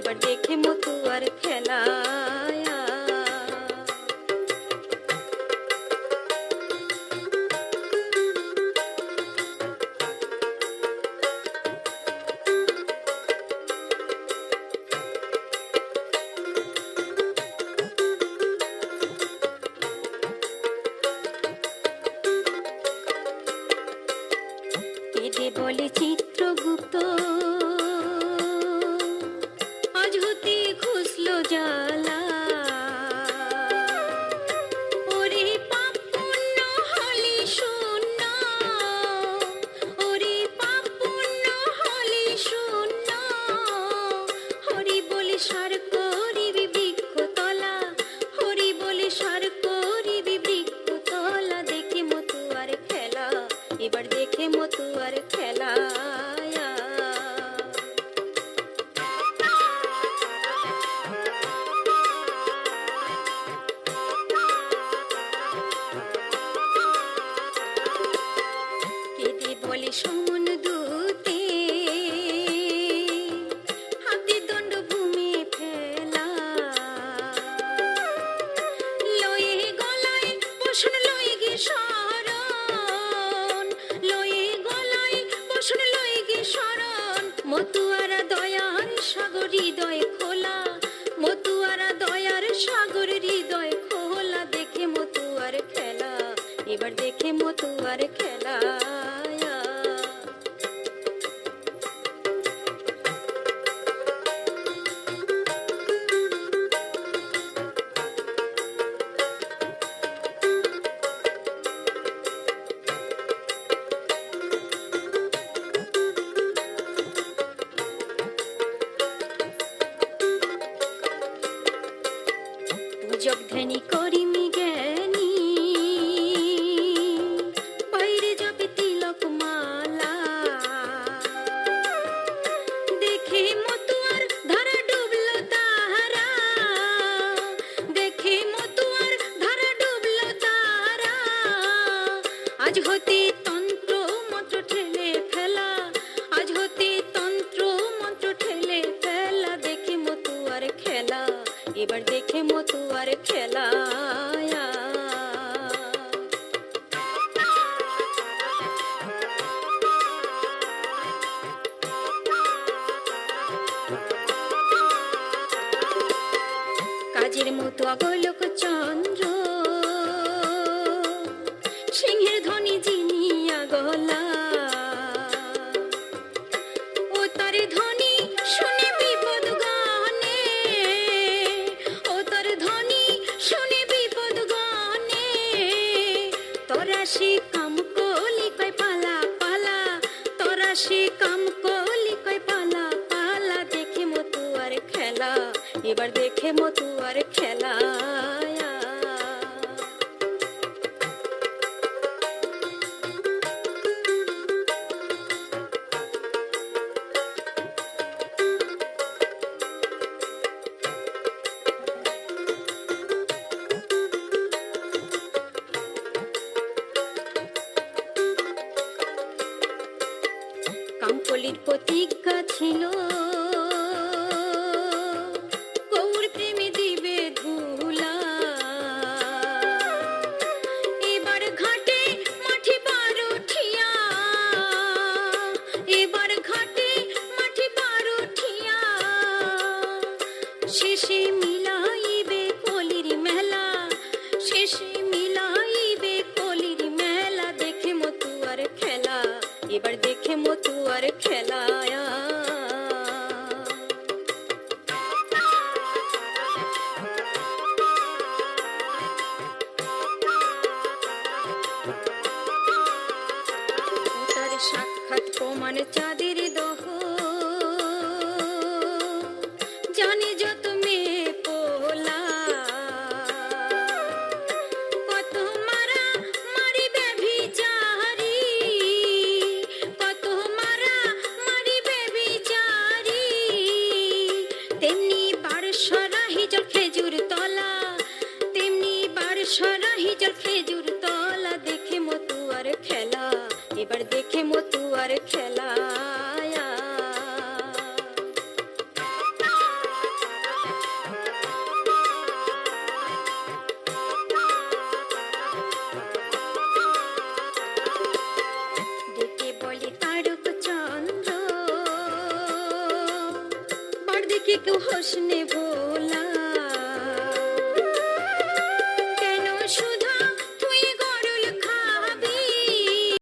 এবার মতো আর খেলা বলে চিত্রগুপ্ত সার করিবি সার করিবি বৃক্ষতলা দেখে মতো আর খেলা, এবার দেখে মতো আর খেলা বলে সমন শরণ মতুয়ারা দয়ার সাগর হৃদয় খোলা, মতুয়ারা দয়ার সাগর হৃদয় দেখে মতুয়ার খেলা, এবার দেখে মতুয়ার খেলা। পূজক ধ্যানী করিমি মতো অগলোক চন্দ্র। সিংহের ধ্বনি জিনিয়া গলা। ও তার ধ্বনি শুনে বিপদ গানে। ধ্বনি শুনে বিপদ গানে। কাম কলি কয় পালা পালা। তোরা সে কাম কলি এবার দেখে মতো আর খেলা। কাঙ্কলির প্রতিজ্ঞা ছিল। এবার খেজুর তলা দেখে মতুয়ার খেলা এবার দেখে মতুয়ার খেলা কেউ হোস নেব